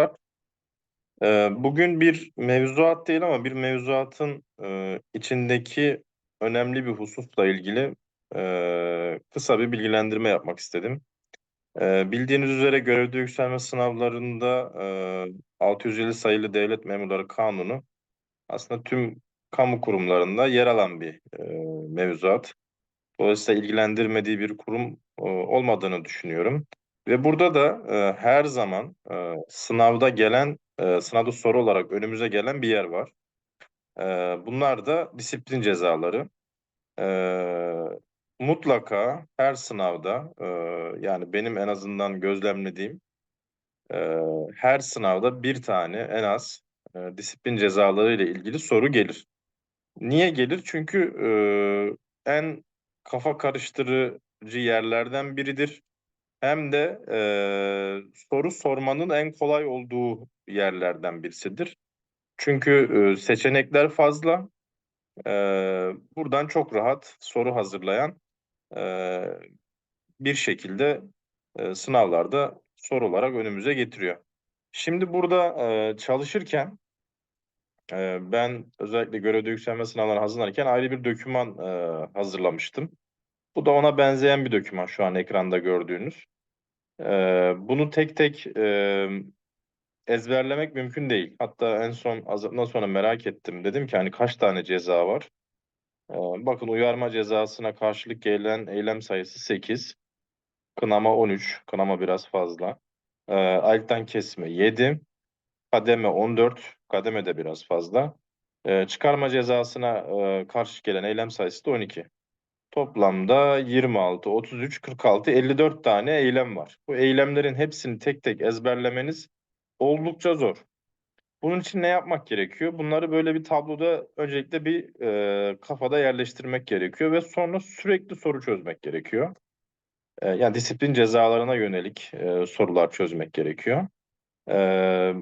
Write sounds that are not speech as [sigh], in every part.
arkadaşlar. Ee, bugün bir mevzuat değil ama bir mevzuatın e, içindeki önemli bir hususla ilgili e, kısa bir bilgilendirme yapmak istedim. E, bildiğiniz üzere görevde yükselme sınavlarında e, 650 sayılı Devlet Memurları Kanunu aslında tüm kamu kurumlarında yer alan bir e, mevzuat. Dolayısıyla ilgilendirmediği bir kurum e, olmadığını düşünüyorum. Ve burada da e, her zaman e, sınavda gelen, e, sınavda soru olarak önümüze gelen bir yer var. E, bunlar da disiplin cezaları. E, mutlaka her sınavda, e, yani benim en azından gözlemlediğim, e, her sınavda bir tane en az e, disiplin cezaları ile ilgili soru gelir. Niye gelir? Çünkü e, en kafa karıştırıcı yerlerden biridir hem de e, soru sormanın en kolay olduğu yerlerden birisidir. Çünkü e, seçenekler fazla. E, buradan çok rahat soru hazırlayan e, bir şekilde e, sınavlarda soru olarak önümüze getiriyor. Şimdi burada e, çalışırken e, ben özellikle görevde yükselme sınavlarına hazırlanırken ayrı bir doküman e, hazırlamıştım. Bu da ona benzeyen bir doküman şu an ekranda gördüğünüz. Ee, bunu tek tek e, ezberlemek mümkün değil. Hatta en son azından sonra merak ettim. Dedim ki hani kaç tane ceza var? Ee, bakın uyarma cezasına karşılık gelen eylem sayısı 8. Kınama 13. Kınama biraz fazla. Ee, alttan kesme 7. Kademe 14. Kademe de biraz fazla. Ee, çıkarma cezasına e, karşı gelen eylem sayısı da 12. Toplamda 26, 33, 46, 54 tane eylem var. Bu eylemlerin hepsini tek tek ezberlemeniz oldukça zor. Bunun için ne yapmak gerekiyor? Bunları böyle bir tabloda öncelikle bir e, kafada yerleştirmek gerekiyor ve sonra sürekli soru çözmek gerekiyor. E, yani disiplin cezalarına yönelik e, sorular çözmek gerekiyor. E,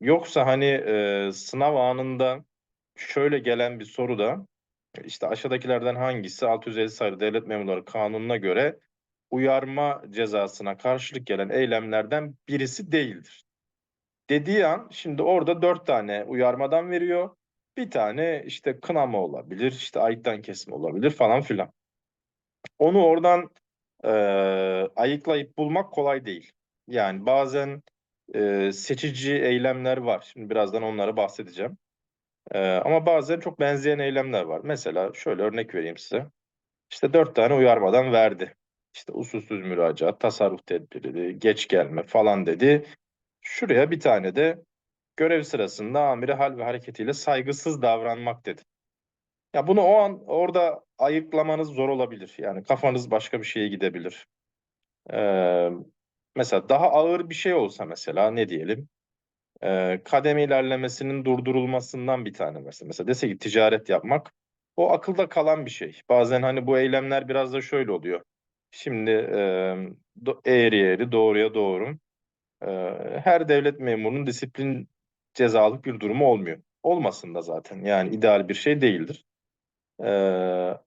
yoksa hani e, sınav anında şöyle gelen bir soruda işte aşağıdakilerden hangisi 650 sayılı Devlet Memurları Kanunu'na göre uyarma cezasına karşılık gelen eylemlerden birisi değildir. Dediği an şimdi orada dört tane uyarmadan veriyor. Bir tane işte kınama olabilir, işte ayıktan kesme olabilir falan filan. Onu oradan e, ayıklayıp bulmak kolay değil. Yani bazen e, seçici eylemler var. Şimdi birazdan onlara bahsedeceğim. Ee, ama bazen çok benzeyen eylemler var. Mesela şöyle örnek vereyim size. İşte dört tane uyarmadan verdi. İşte usulsüz müracaat, tasarruf tedbiri, geç gelme falan dedi. Şuraya bir tane de görev sırasında amire hal ve hareketiyle saygısız davranmak dedi. Ya bunu o an orada ayıklamanız zor olabilir. Yani kafanız başka bir şeye gidebilir. Ee, mesela daha ağır bir şey olsa mesela ne diyelim? E, kademe ilerlemesinin durdurulmasından bir tane mesela. Mesela dese ki ticaret yapmak o akılda kalan bir şey. Bazen hani bu eylemler biraz da şöyle oluyor. Şimdi e, eğri eğri doğruya doğru. E, her devlet memurunun disiplin cezalık bir durumu olmuyor. Olmasın da zaten yani ideal bir şey değildir. E,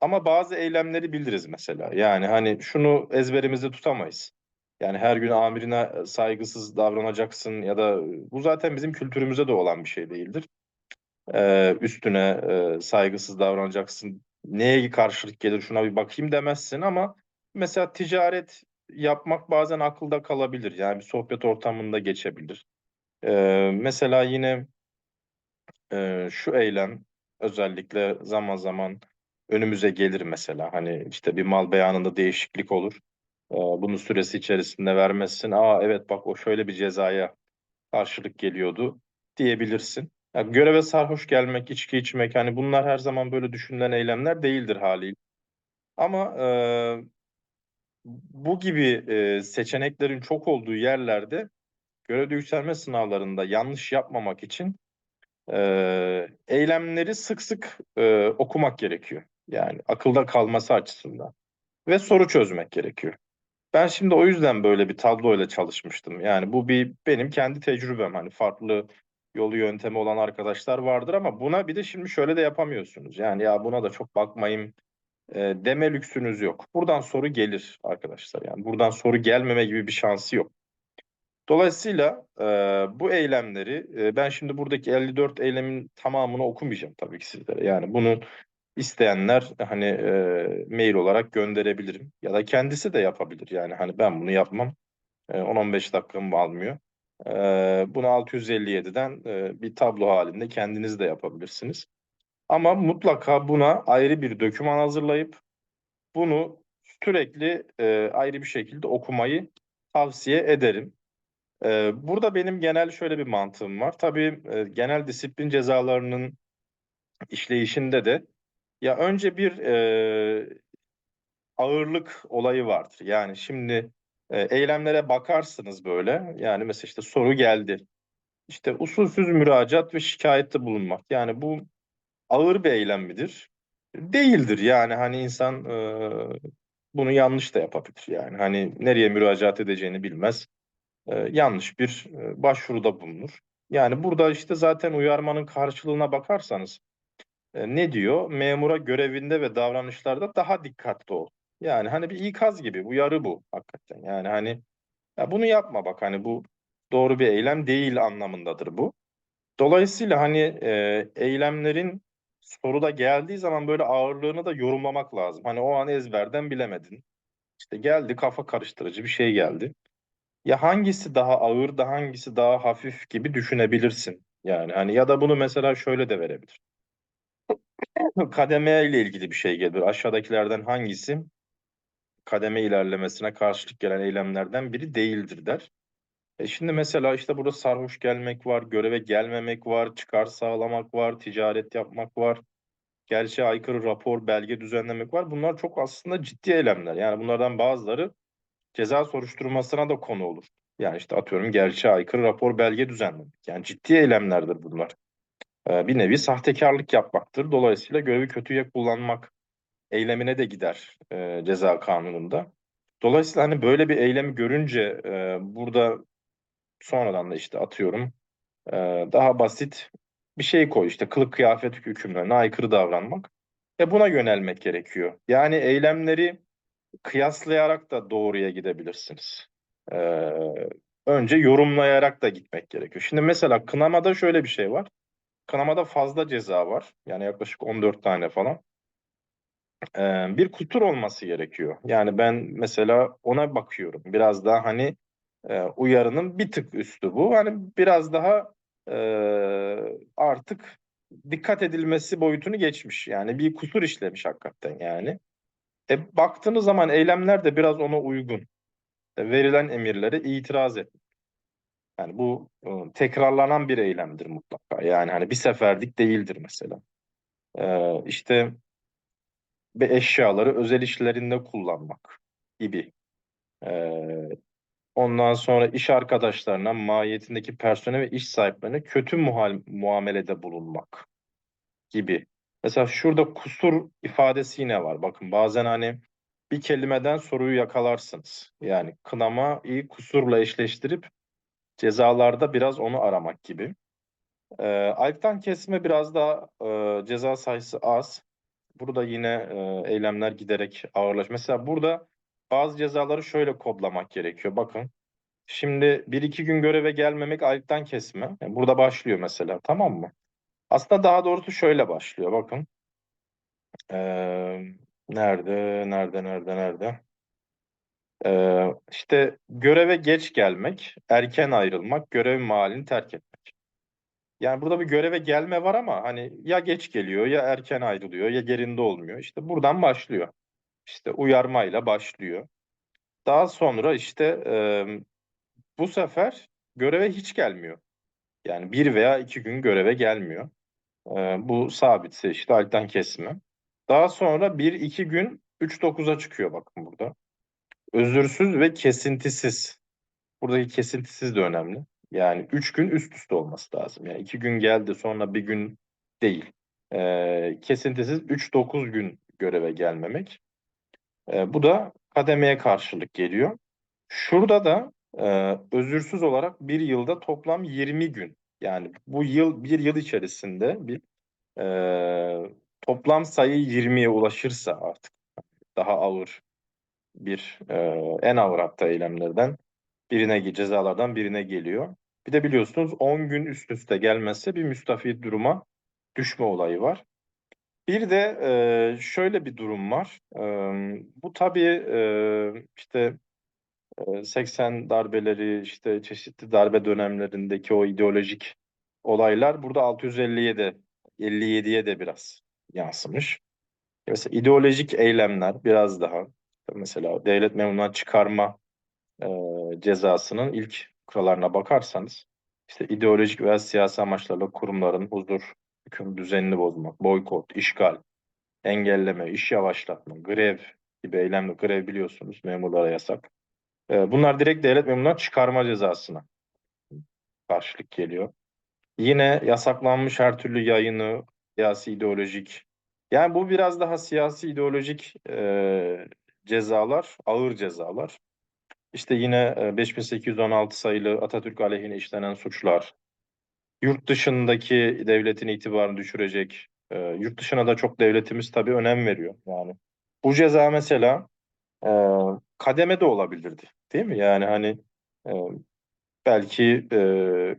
ama bazı eylemleri biliriz mesela. Yani hani şunu ezberimizde tutamayız. Yani her gün amirine e, saygısız davranacaksın ya da e, bu zaten bizim kültürümüzde de olan bir şey değildir. Ee, üstüne e, saygısız davranacaksın. Neye karşılık gelir şuna bir bakayım demezsin ama mesela ticaret yapmak bazen akılda kalabilir. Yani bir sohbet ortamında geçebilir. Ee, mesela yine e, şu eylem özellikle zaman zaman önümüze gelir mesela. Hani işte bir mal beyanında değişiklik olur. Ee, bunu süresi içerisinde vermezsin. Aa evet bak o şöyle bir cezaya karşılık geliyordu diyebilirsin. Yani göreve sarhoş gelmek, içki içmek hani bunlar her zaman böyle düşünülen eylemler değildir haliyle. Ama e, bu gibi e, seçeneklerin çok olduğu yerlerde görevde yükselme sınavlarında yanlış yapmamak için e, eylemleri sık sık e, okumak gerekiyor. Yani akılda kalması açısından ve soru çözmek gerekiyor. Ben şimdi o yüzden böyle bir tabloyla çalışmıştım. Yani bu bir benim kendi tecrübem. Hani farklı yolu yöntemi olan arkadaşlar vardır ama buna bir de şimdi şöyle de yapamıyorsunuz. Yani ya buna da çok bakmayayım e, deme lüksünüz yok. Buradan soru gelir arkadaşlar. Yani buradan soru gelmeme gibi bir şansı yok. Dolayısıyla e, bu eylemleri e, ben şimdi buradaki 54 eylemin tamamını okumayacağım tabii ki sizlere. Yani bunu isteyenler hani e, mail olarak gönderebilirim ya da kendisi de yapabilir. Yani hani ben bunu yapmam. E, 10-15 dakikamı almıyor. E, bunu 657'den e, bir tablo halinde kendiniz de yapabilirsiniz. Ama mutlaka buna ayrı bir doküman hazırlayıp bunu sürekli e, ayrı bir şekilde okumayı tavsiye ederim. E, burada benim genel şöyle bir mantığım var. Tabii e, genel disiplin cezalarının işleyişinde de ya önce bir e, ağırlık olayı vardır. Yani şimdi e, eylemlere bakarsınız böyle. Yani mesela işte soru geldi. İşte usulsüz müracaat ve şikayette bulunmak. Yani bu ağır bir eylem midir? Değildir. Yani hani insan e, bunu yanlış da yapabilir. Yani hani nereye müracaat edeceğini bilmez. E, yanlış bir e, başvuruda bulunur. Yani burada işte zaten uyarmanın karşılığına bakarsanız e, ne diyor? Memura görevinde ve davranışlarda daha dikkatli ol. Yani hani bir ikaz gibi uyarı bu hakikaten. Yani hani ya bunu yapma bak hani bu doğru bir eylem değil anlamındadır bu. Dolayısıyla hani e, eylemlerin soruda geldiği zaman böyle ağırlığını da yorumlamak lazım. Hani o an ezberden bilemedin. İşte geldi kafa karıştırıcı bir şey geldi. Ya hangisi daha ağır da hangisi daha hafif gibi düşünebilirsin. Yani hani ya da bunu mesela şöyle de verebilir. [laughs] Kademe ile ilgili bir şey gelir. Aşağıdakilerden hangisi kademe ilerlemesine karşılık gelen eylemlerden biri değildir der. E şimdi mesela işte burada sarhoş gelmek var, göreve gelmemek var, çıkar sağlamak var, ticaret yapmak var, gerçeğe aykırı rapor, belge düzenlemek var. Bunlar çok aslında ciddi eylemler. Yani bunlardan bazıları ceza soruşturmasına da konu olur. Yani işte atıyorum gerçeğe aykırı rapor, belge düzenlemek. Yani ciddi eylemlerdir bunlar. Ee, bir nevi sahtekarlık yapmaktır. Dolayısıyla görevi kötüye kullanmak eylemine de gider e, ceza kanununda. Dolayısıyla hani böyle bir eylemi görünce e, burada sonradan da işte atıyorum e, daha basit bir şey koy işte kılık kıyafet hükümlerine aykırı davranmak. E buna yönelmek gerekiyor. Yani eylemleri kıyaslayarak da doğruya gidebilirsiniz. E, önce yorumlayarak da gitmek gerekiyor. Şimdi mesela kınamada şöyle bir şey var. Kınamada fazla ceza var. Yani yaklaşık 14 tane falan. Ee, bir kültür olması gerekiyor. Yani ben mesela ona bakıyorum. Biraz daha hani e, uyarının bir tık üstü bu. Hani biraz daha e, artık dikkat edilmesi boyutunu geçmiş. Yani bir kusur işlemiş hakikaten yani. E, baktığınız zaman eylemler de biraz ona uygun. E, verilen emirlere itiraz et. Yani bu e, tekrarlanan bir eylemdir mutlaka. Yani hani bir seferlik değildir mesela. E, işte ve eşyaları özel işlerinde kullanmak gibi. Ee, ondan sonra iş arkadaşlarına, mahiyetindeki personel ve iş sahiplerine kötü muhal muamelede bulunmak gibi. Mesela şurada kusur ifadesi yine var. Bakın bazen hani bir kelimeden soruyu yakalarsınız. Yani kınamayı kusurla eşleştirip cezalarda biraz onu aramak gibi. Ee, ayıptan kesme biraz daha e, ceza sayısı az. Burada yine e, eylemler giderek ağırlaş. Mesela burada bazı cezaları şöyle kodlamak gerekiyor. Bakın. Şimdi bir iki gün göreve gelmemek ayıptan kesme. Yani burada başlıyor mesela tamam mı? Aslında daha doğrusu şöyle başlıyor. Bakın. Ee, nerede, nerede, nerede, nerede? Ee, işte göreve geç gelmek, erken ayrılmak, görev mahallini terk etmek. Yani burada bir göreve gelme var ama hani ya geç geliyor ya erken ayrılıyor ya yerinde olmuyor. İşte buradan başlıyor. İşte uyarmayla başlıyor. Daha sonra işte e, bu sefer göreve hiç gelmiyor. Yani bir veya iki gün göreve gelmiyor. E, bu sabitse işte alttan kesme. Daha sonra bir iki gün 3-9'a çıkıyor bakın burada. Özürsüz ve kesintisiz. Buradaki kesintisiz de önemli. Yani üç gün üst üste olması lazım. Yani iki gün geldi sonra bir gün değil. E, kesintisiz 3-9 gün göreve gelmemek. E, bu da kademeye karşılık geliyor. Şurada da e, özürsüz olarak bir yılda toplam 20 gün. Yani bu yıl bir yıl içerisinde bir e, toplam sayı 20'ye ulaşırsa artık daha ağır bir e, en ağır hatta eylemlerden birine cezalardan birine geliyor. Bir de biliyorsunuz 10 gün üst üste gelmezse bir müstafid duruma düşme olayı var. Bir de e, şöyle bir durum var. E, bu tabii e, işte e, 80 darbeleri işte çeşitli darbe dönemlerindeki o ideolojik olaylar burada 650'ye de 57'ye de biraz yansımış. Mesela ideolojik eylemler biraz daha mesela devlet memurundan çıkarma e, cezasının ilk kurallarına bakarsanız işte ideolojik veya siyasi amaçlarla kurumların huzur, hüküm düzenini bozmak, boykot, işgal, engelleme, iş yavaşlatma, grev gibi eylemler, grev biliyorsunuz memurlara yasak. E, bunlar direkt devlet memurundan çıkarma cezasına karşılık geliyor. Yine yasaklanmış her türlü yayını, siyasi ideolojik. Yani bu biraz daha siyasi ideolojik e, cezalar, ağır cezalar. İşte yine e, 5816 sayılı Atatürk aleyhine işlenen suçlar. Yurt dışındaki devletin itibarını düşürecek. E, yurt dışına da çok devletimiz tabii önem veriyor. Yani bu ceza mesela e, kademe de olabilirdi. Değil mi? Yani hani e, belki e,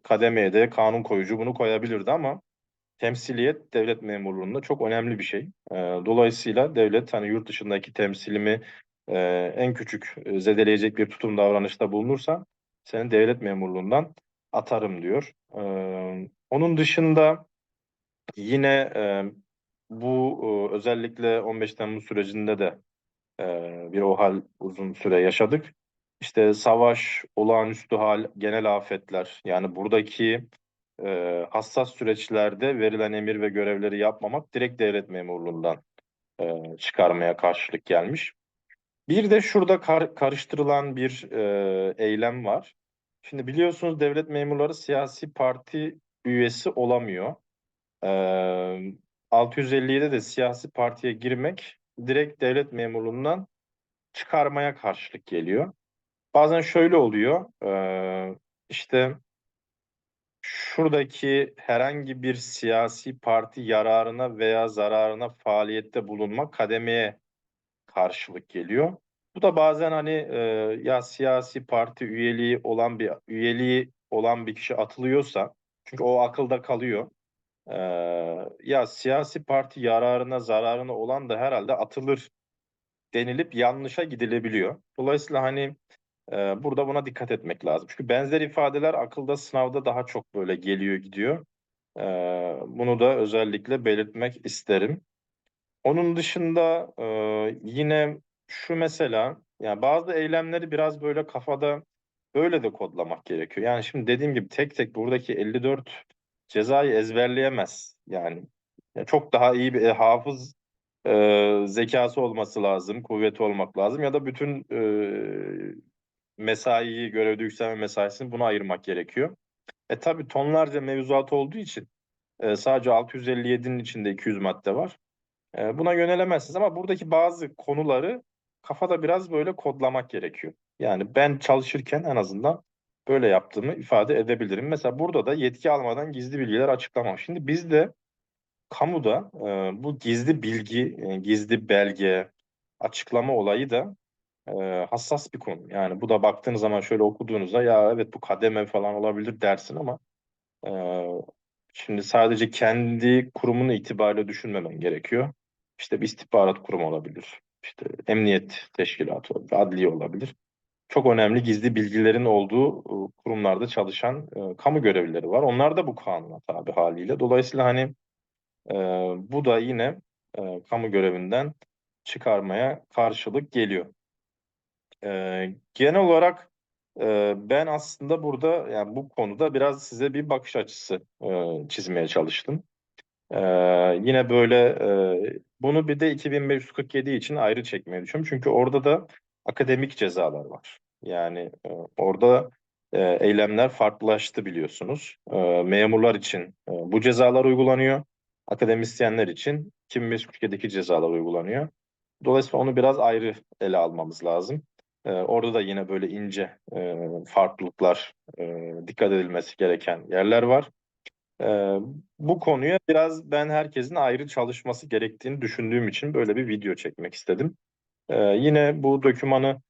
kademeye de kanun koyucu bunu koyabilirdi ama temsiliyet devlet memurluğunda çok önemli bir şey. E, dolayısıyla devlet hani yurt dışındaki temsilimi e, en küçük e, zedeleyecek bir tutum davranışta bulunursa seni devlet memurluğundan atarım diyor. E, onun dışında yine e, bu özellikle 15 Temmuz sürecinde de bir o hal uzun süre yaşadık. İşte savaş, olağanüstü hal, genel afetler yani buradaki e, hassas süreçlerde verilen emir ve görevleri yapmamak direkt devlet memurluğundan e, çıkarmaya karşılık gelmiş. Bir de şurada kar, karıştırılan bir e, eylem var. Şimdi biliyorsunuz devlet memurları siyasi parti üyesi olamıyor. E, 657'de de siyasi partiye girmek direkt devlet memurluğundan çıkarmaya karşılık geliyor. Bazen şöyle oluyor. E, işte şuradaki herhangi bir siyasi parti yararına veya zararına faaliyette bulunma kademeye karşılık geliyor. Bu da bazen hani e, ya siyasi parti üyeliği olan bir üyeliği olan bir kişi atılıyorsa çünkü o akılda kalıyor. E, ya siyasi parti yararına zararına olan da herhalde atılır denilip yanlışa gidilebiliyor. Dolayısıyla hani e, burada buna dikkat etmek lazım. Çünkü benzer ifadeler akılda sınavda daha çok böyle geliyor gidiyor. E, bunu da özellikle belirtmek isterim. Onun dışında e, yine şu mesela yani bazı eylemleri biraz böyle kafada böyle de kodlamak gerekiyor. Yani şimdi dediğim gibi tek tek buradaki 54 cezayı ezberleyemez. Yani, yani çok daha iyi bir e, hafız e, zekası olması lazım, kuvveti olmak lazım ya da bütün e, mesaiyi, görevde yükselme mesaisini buna ayırmak gerekiyor. E tabi tonlarca mevzuat olduğu için e, sadece 657'nin içinde 200 madde var. E, buna yönelemezsiniz ama buradaki bazı konuları kafada biraz böyle kodlamak gerekiyor. Yani ben çalışırken en azından böyle yaptığımı ifade edebilirim. Mesela burada da yetki almadan gizli bilgiler açıklamam. Şimdi bizde kamuda e, bu gizli bilgi, e, gizli belge, açıklama olayı da hassas bir konu. Yani bu da baktığınız zaman şöyle okuduğunuzda ya evet bu kademe falan olabilir dersin ama e, şimdi sadece kendi kurumunu itibariyle düşünmemen gerekiyor. İşte bir istihbarat kurumu olabilir. İşte emniyet teşkilatı olabilir, adliye olabilir. Çok önemli gizli bilgilerin olduğu kurumlarda çalışan e, kamu görevlileri var. Onlar da bu kanuna tabi haliyle. Dolayısıyla hani e, bu da yine e, kamu görevinden çıkarmaya karşılık geliyor. E, genel olarak e, ben aslında burada yani bu konuda biraz size bir bakış açısı e, çizmeye çalıştım. E, yine böyle e, bunu bir de 2547 için ayrı çekmeyi düşünüyorum. Çünkü orada da akademik cezalar var. Yani e, orada e, eylemler farklılaştı biliyorsunuz. E, memurlar için e, bu cezalar uygulanıyor. Akademisyenler için 2547'deki cezalar uygulanıyor. Dolayısıyla onu biraz ayrı ele almamız lazım. E, orada da yine böyle ince e, farklılıklar, e, dikkat edilmesi gereken yerler var. E, bu konuya biraz ben herkesin ayrı çalışması gerektiğini düşündüğüm için böyle bir video çekmek istedim. E, yine bu dokümanı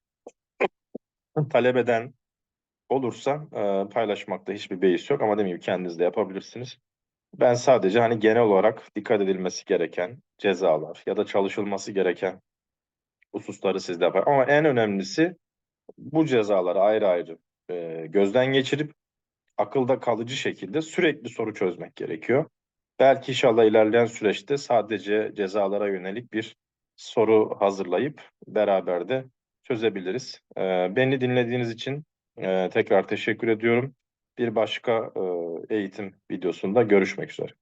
[clears throat] talep eden olursa e, paylaşmakta hiçbir beis yok ama dediğim kendiniz de yapabilirsiniz. Ben sadece hani genel olarak dikkat edilmesi gereken cezalar ya da çalışılması gereken hususları sizde yapar. Ama en önemlisi bu cezaları ayrı ayrı e, gözden geçirip akılda kalıcı şekilde sürekli soru çözmek gerekiyor. Belki inşallah ilerleyen süreçte sadece cezalara yönelik bir soru hazırlayıp beraber de çözebiliriz. E, beni dinlediğiniz için e, tekrar teşekkür ediyorum. Bir başka e, eğitim videosunda görüşmek üzere.